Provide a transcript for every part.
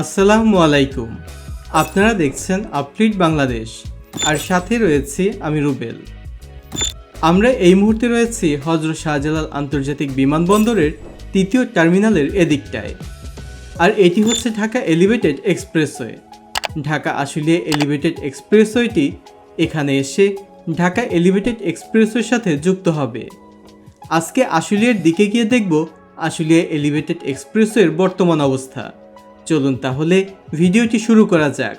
আসসালামু আলাইকুম। আপনারা দেখছেন আপডেট বাংলাদেশ। আর সাথে রয়েছি আমি রুবেল। আমরা এই মুহূর্তে রয়েছি হজরত শাহজালাল আন্তর্জাতিক বিমানবন্দরের তৃতীয় টার্মিনালের এদিকটায়। আর এটি হচ্ছে Dhaka elevated expressway. Dhaka Ashulia elevated এক্সপ্রেসওয়েটি এখানে এসে ঢাকা এলিভেটেড এক্সপ্রেসওয়ের সাথে যুক্ত হবে। আজকে আশুলিয়ার দিকে গিয়ে দেখব আশুলিয়া এলিভেটেড এক্সপ্রেসওয়ের বর্তমান অবস্থা। চলুন তাহলে ভিডিওটি শুরু করা যাক।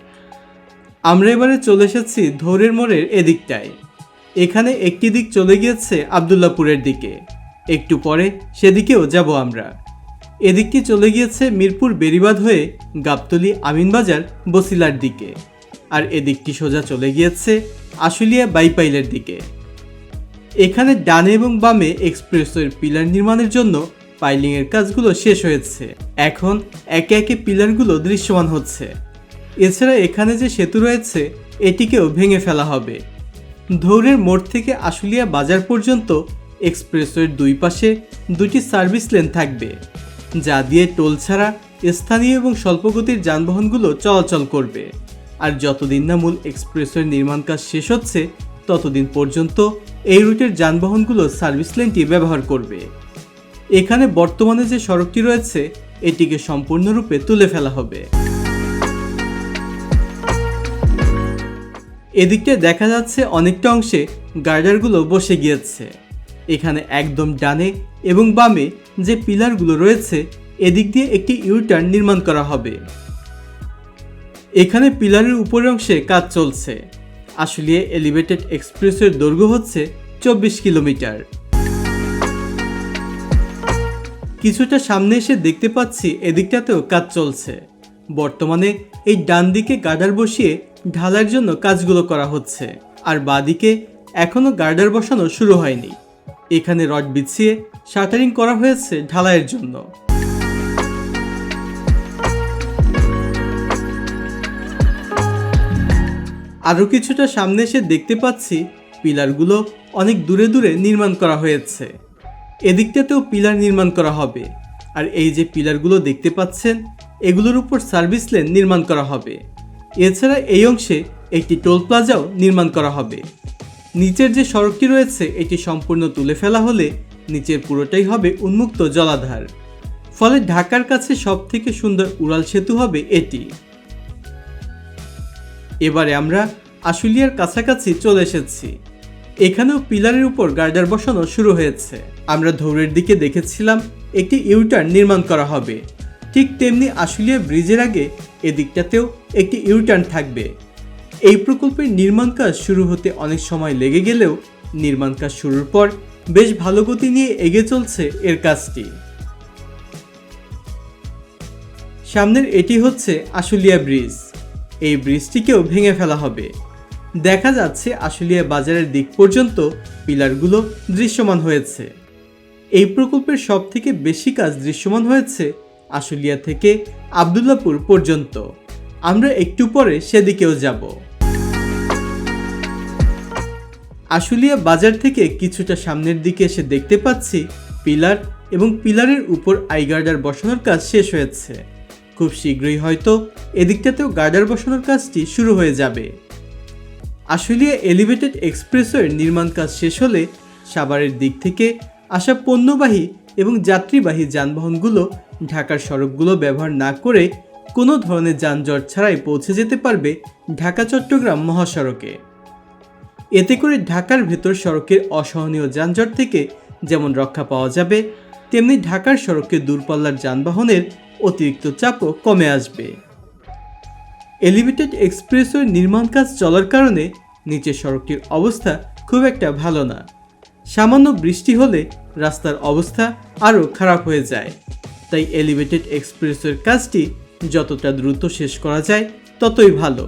আমরা এবারে চলে এসেছি ধৌরের মোড়ের এদিকটায়। এখানে একটি দিক চলে গিয়েছে আবদুল্লাপুরের দিকে। একটু পরে সেদিকেও যাব আমরা। এদিকটি চলে গিয়েছে মিরপুর বেরিবাদ হয়ে গাবতলি আমিনবাজার বসিলার দিকে। আর এদিকটি সোজা চলে গিয়েছে আশুলিয়া বাইপাইলের দিকে। এখানে ডানে এবং বামে এক্সপ্রেসওয়ের পিলার নির্মাণের জন্য পাইলিংয়ের কাজগুলো শেষ হয়েছে। এখন একে একে পিলারগুলো দৃশ্যমান হচ্ছে। এছাড়া এখানে যে সেতু রয়েছে, এটিকেও ভেঙে ফেলা হবে। ধৌরের মোড় থেকে আশুলিয়া বাজার পর্যন্ত এক্সপ্রেসওয়ের দুই পাশে দুটি সার্ভিস লেন থাকবে, যা দিয়ে টোল ছাড়া স্থানীয় এবং স্বল্পগতির যানবাহনগুলো চলাচল করবে। আর যতদিন না মূল এক্সপ্রেসওয়ের নির্মাণ কাজ শেষ হচ্ছে, ততদিন পর্যন্ত এই রুটের যানবাহনগুলো সার্ভিস লেনটি ব্যবহার করবে। এখানে বর্তমানে যে সড়কটি রয়েছে, এটিকে সম্পূর্ণরূপে তুলে ফেলা হবে। এদিকটায় দেখা যাচ্ছে অনেকটা অংশে গার্ডারগুলো বসে গিয়েছে। এখানে একদম ডানে এবং বামে যে পিলারগুলো রয়েছে, এদিক দিয়ে একটি ইউটার্ন নির্মাণ করা হবে। এখানে পিলারের উপরের অংশে কাজ চলছে। আসলে এলিভেটেড এক্সপ্রেসের দৈর্ঘ্য হচ্ছে চব্বিশ কিলোমিটার। কিছুটা সামনে এসে দেখতে পাচ্ছি এদিকটাতেও কাজ চলছে। বর্তমানে এই ডান দিকে গার্ডার বসিয়ে ঢালার জন্য কাজগুলো করা হচ্ছে, আর বাদিকে এখনও গার্ডার বসানো শুরু হয়নি। এখানে রড বিছিয়ে শাটারিং করা হয়েছে ঢালাইয়ের জন্য। আরও কিছুটা সামনে এসে দেখতে পাচ্ছি পিলারগুলো অনেক দূরে দূরে নির্মাণ করা হয়েছে। এদিকটাতেও পিলার নির্মাণ করা হবে। আর এই যে পিলারগুলো দেখতে পাচ্ছেন, এগুলোর উপর সার্ভিস লেন নির্মাণ করা হবে। এছাড়া এই অংশে একটি টোল প্লাজাও নির্মাণ করা হবে। নিচের যে সড়কটি রয়েছে, এটি সম্পূর্ণ তুলে ফেলা হলে নিচের পুরোটাই হবে উন্মুক্ত জলাধার। ফলে ঢাকার কাছে সব থেকে সুন্দর উড়াল সেতু হবে এটি। এবারে আমরা আশুলিয়ার কাছাকাছি চলে এসেছি। এখানেও পিলারের উপর গার্ডার বসানো শুরু হয়েছে। আমরা ধৌরের দিকে দেখেছিলাম একটি ইউটার্ন নির্মাণ করা হবে। ঠিক তেমনি আশুলিয়া ব্রিজের আগে এদিকটাতেও একটি ইউটার্ন থাকবে। এই প্রকল্পের নির্মাণ কাজ শুরু হতে অনেক সময় লেগে গেলেও নির্মাণ কাজ শুরুর পর বেশ ভালো গতি নিয়ে এগিয়ে চলছে এর কাজটি। সামনের এটি হচ্ছে আশুলিয়া ব্রিজ। এই ব্রিজটিকেও ভেঙে ফেলা হবে। দেখা যাচ্ছে আশুলিয়া বাজারের দিক পর্যন্ত পিলারগুলো দৃশ্যমান হয়েছে। এই প্রকল্পের সব থেকে বেশি কাজ দৃশ্যমান হয়েছে আশুলিয়া থেকে আবদুল্লাপুর পর্যন্ত। আমরা একটু পরে সেদিকেও যাব। আশুলিয়া বাজার থেকে কিছুটা সামনের দিকে এসে দেখতে পাচ্ছি পিলার এবং পিলারের উপর আই গার্ডার বসানোর কাজ শেষ হয়েছে। খুব শীঘ্রই হয়তো এদিকটাতেও গার্ডার বসানোর কাজটি শুরু হয়ে যাবে। আশুলিয়া এলিভেটেড এক্সপ্রেসওয়ের নির্মাণ কাজ শেষ হলে সাভারের দিক থেকে আসা পণ্যবাহী এবং যাত্রীবাহী যানবাহনগুলো ঢাকার সড়কগুলো ব্যবহার না করে কোনো ধরনের যানজট ছাড়াই পৌঁছে যেতে পারবে ঢাকা চট্টগ্রাম মহাসড়কে। এতে করে ঢাকার ভেতর সড়কের অসহনীয় যানজট থেকে যেমন রক্ষা পাওয়া যাবে, তেমনি ঢাকার সড়কে দূরপাল্লার যানবাহনের অতিরিক্ত চাপও কমে আসবে। এলিভেটেড এক্সপ্রেসওয়ের নির্মাণ কাজ চলার কারণে নিচের সড়কটির অবস্থা খুব একটা ভালো না। সামান্য বৃষ্টি হলে রাস্তার অবস্থা আরও খারাপ হয়ে যায়। তাই এলিভেটেড এক্সপ্রেসওয়ের কাজটি যতটা দ্রুত শেষ করা যায়, ততই ভালো।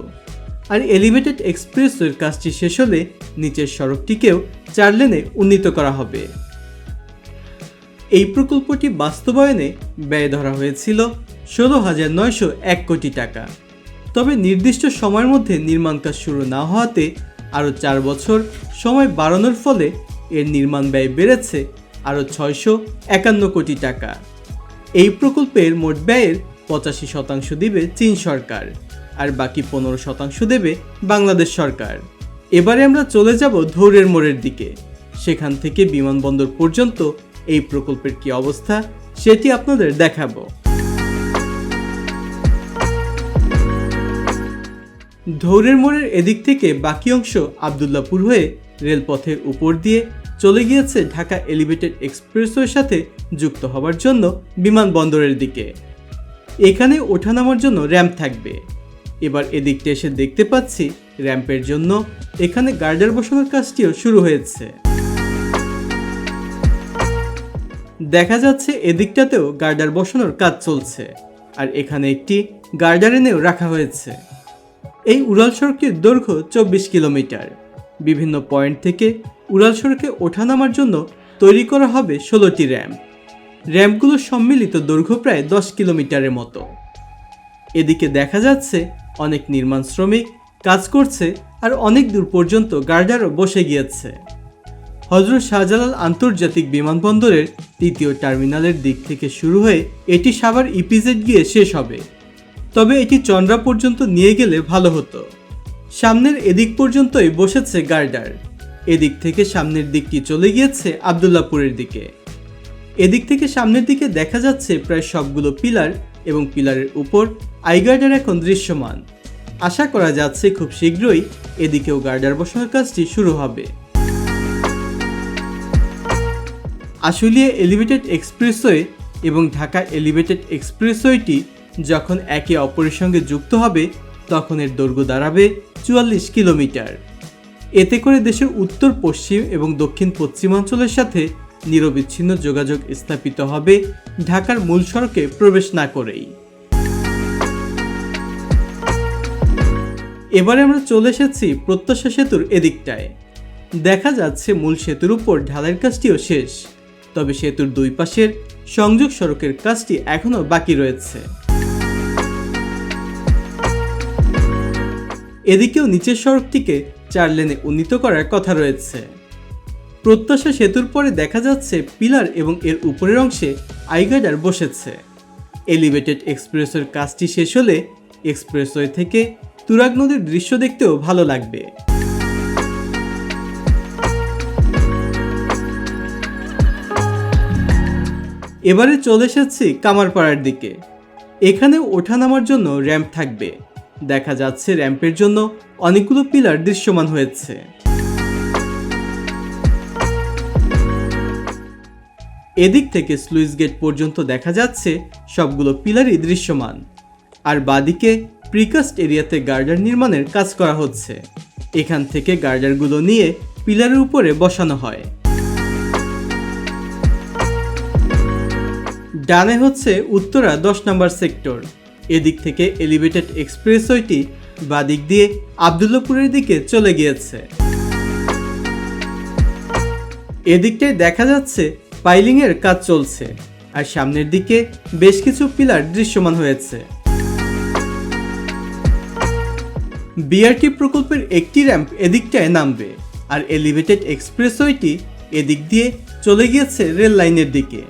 আর এলিভেটেড এক্সপ্রেসওয়ের কাজটি শেষ হলে নিচের সড়কটিকেও চার লেনে উন্নীত করা হবে। এই প্রকল্পটি বাস্তবায়নে ব্যয় ধরা হয়েছিল ষোলো হাজার নয়শো এক কোটি টাকা। তবে নির্দিষ্ট সময়ের মধ্যে নির্মাণ কাজ শুরু না হওয়াতে আরও চার বছর সময় বাড়ানোর ফলে এর নির্মাণ ব্যয় বেড়েছে আরও ছয়শো একান্ন কোটি টাকা। এই প্রকল্পের মোট ব্যয়ের পঁচাশি শতাংশ দিবে চীন সরকার আর বাকি পনেরো শতাংশ দেবে বাংলাদেশ সরকার। এবারে আমরা চলে যাব ধৌরের মোড়ের দিকে। সেখান থেকে বিমানবন্দর পর্যন্ত এই প্রকল্পের কি অবস্থা সেটি আপনাদের দেখাবো। ধৌরের মোড়ের এদিক থেকে বাকি অংশ আবদুল্লাপুর হয়ে রেলপথের উপর দিয়ে চলে গিয়েছে ঢাকা এলিভেটেড এক্সপ্রেসওয়ের সাথে যুক্ত হবার জন্য বিমানবন্দরের দিকে। এখানে ওঠানামার জন্য র্যাম্প থাকবে। এবার এদিকটা এসে দেখতে পাচ্ছি র্যাম্পের জন্য এখানে গার্ডার বসানোর কাজটিও শুরু হয়েছে। দেখা যাচ্ছে এদিকটাতেও গার্ডার বসানোর কাজ চলছে, আর এখানে একটি গার্ডার এনেও রাখা হয়েছে। এই উড়াল সড়কের দৈর্ঘ্য চব্বিশ কিলোমিটার। বিভিন্ন পয়েন্ট থেকে উড়াল সড়কে ওঠানামার জন্য তৈরি করা হবে ষোলোটি র্যাম্প র্যাম্পগুলো সম্মিলিত দৈর্ঘ্য প্রায় দশ কিলোমিটারের মতো। এদিকে দেখা যাচ্ছে অনেক নির্মাণ শ্রমিক কাজ করছে আর অনেক দূর পর্যন্ত গার্ডারও বসে গিয়েছে। হজরত শাহজালাল আন্তর্জাতিক বিমানবন্দরের তৃতীয় টার্মিনালের দিক থেকে শুরু হয়ে এটি সাভার ইপিজেড গিয়ে শেষ হবে। তবে এটি চন্দ্রা পর্যন্ত নিয়ে গেলে ভালো হতো। সামনের এদিক পর্যন্তই বসেছে গার্ডার। এদিক থেকে সামনের দিকটি চলে গিয়েছে আবদুল্লাপুরের দিকে। এদিক থেকে সামনের দিকে দেখা যাচ্ছে প্রায় সবগুলো পিলার এবং পিলারের উপর আই গার্ডার এখন দৃশ্যমান। আশা করা যাচ্ছে খুব শীঘ্রই এদিকেও গার্ডার বসানোর কাজটি শুরু হবে। আশুলিয়া এলিভেটেড এক্সপ্রেসওয়ে এবং ঢাকা এলিভেটেড এক্সপ্রেসওয়েটি যখন একে অপরের সঙ্গে যুক্ত হবে, তখন এর দৈর্ঘ্য দাঁড়াবে চুয়াল্লিশ কিলোমিটার। এতে করে দেশের উত্তর, পশ্চিম এবং দক্ষিণ পশ্চিমাঞ্চলের সাথে নিরবিচ্ছিন্ন যোগাযোগ স্থাপিত হবে ঢাকার মূল সড়কে প্রবেশ না করেই। এবারে আমরা চলে এসেছি প্রত্যাশা সেতুর এদিকটায়। দেখা যাচ্ছে মূল সেতুর উপর ঢালাইয়ের কাজটিও শেষ, তবে সেতুর দুই পাশের সংযোগ সড়কের কাজটি এখনও বাকি রয়েছে। এদিকেও নিচের সড়কটিকে চার লেনে উন্নীত করার কথা রয়েছে। প্রত্যাশা সেতুর পরে দেখা যাচ্ছে পিলার এবং এর উপরের অংশে আইগার্ডার বসেছে। এলিভেটেড এক্সপ্রেসের কাজটি শেষ হলে এক্সপ্রেসওয়ে থেকে তুরাগ নদীর দৃশ্য দেখতেও ভালো লাগবে। এবারে চলে এসেছি কামারপাড়ার দিকে। এখানে ওঠানামার জন্য র্যাম্প থাকবে। দেখা যাচ্ছে র্যাম্পের জন্য অনেকগুলো পিলার দৃশ্যমান হয়েছে। এদিক থেকে স্লুইস গেট পর্যন্ত দেখা যাচ্ছে সবগুলো পিলারই দৃশ্যমান। আর বাদিকে প্রিকাস্ট এরিয়াতে গার্ডার নির্মাণের কাজ করা হচ্ছে। এখান থেকে গার্ডারগুলো নিয়ে পিলারের উপরে বসানো হয়। ডানে হচ্ছে উত্তরা দশ নম্বর সেক্টর। এদিক থেকে এলিভেটেড এক্সপ্রেসওয়েটি বাদিক দিয়ে আবদুল্লাপুরের দিকে চলে গিয়েছে। এদিকটায় দেখা যাচ্ছে পাইলিংয়ের কাজ চলছে আর সামনের দিকে বেশ কিছু পিলার দৃশ্যমান হয়েছে। বিআরটি প্রকল্পের একটি র্যাম্প এদিকটায় নামবে আর এলিভেটেড এক্সপ্রেসওয়েটি এদিক দিয়ে চলে গিয়েছে রেল লাইনের দিকে।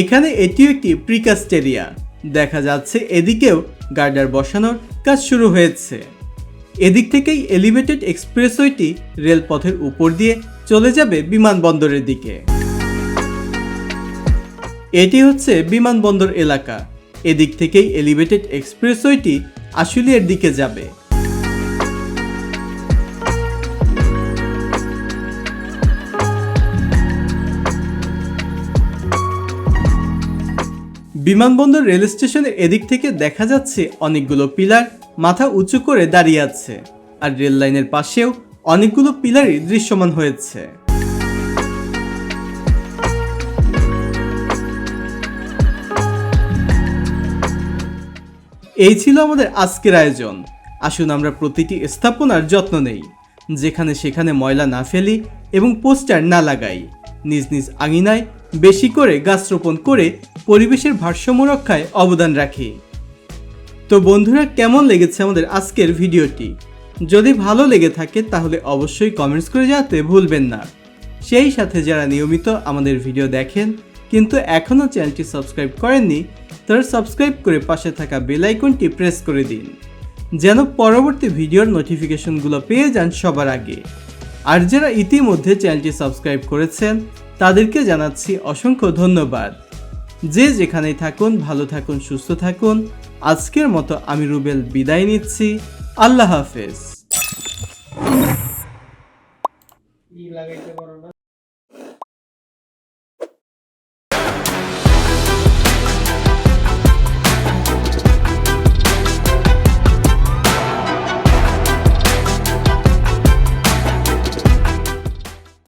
এখানে এটিও একটি প্রিকাস্ট এরিয়া দেখা যাচ্ছে এদিকেও গার্ডার বসানোর কাজ শুরু হয়েছে। এদিক থেকেই এলিভেটেড এক্সপ্রেসওয়েটি রেলপথের উপর দিয়ে চলে যাবে বিমানবন্দরের দিকে। এটি হচ্ছে বিমানবন্দর এলাকা। এদিক থেকেই এলিভেটেড এক্সপ্রেসওয়েটি আশুলিয়ার দিকে যাবে। বিমানবন্দর রেল স্টেশনের এদিক থেকে দেখা যাচ্ছে অনেকগুলো পিলার মাথা উঁচু করে দাঁড়িয়ে আছে, আর রেল লাইনের পাশেও অনেকগুলো পিলারই দৃশ্যমান হয়েছে। এই ছিল আমাদের আজকের আয়োজন। আসুন আমরা প্রতিটি স্থাপনার যত্ন নেই। যেখানে সেখানে ময়লা না ফেলি এবং পোস্টার না লাগাই। নিজ নিজ আঙিনায় বেশি করে গাছ রোপণ করে পরিবেশের ভারসাম্য রক্ষায় অবদান রাখি। তো বন্ধুরা, কেমন লেগেছে আমাদের আজকের ভিডিওটি? যদি ভালো লেগে থাকে, তাহলে অবশ্যই কমেন্টস করে জানাতে ভুলবেন না। সেই সাথে যারা নিয়মিত আমাদের ভিডিও দেখেন, কিন্তু এখনও চ্যানেলটি সাবস্ক্রাইব করেননি, তারা সাবস্ক্রাইব করে পাশে থাকা বেল আইকনটি প্রেস করে দিন, যেন পরবর্তী ভিডিওর নোটিফিকেশনগুলো পেয়ে যান সবার আগে। আর যারা ইতিমধ্যে চ্যানেলটি সাবস্ক্রাইব করেছেন তাদেরকে জানাচ্ছি অসংখ্য ধন্যবাদ। যে যেখানেই থাকুন, ভালো থাকুন, সুস্থ থাকুন। আজকের মতো আমি রুবেল বিদায় নিচ্ছি। আল্লাহ হাফেজ।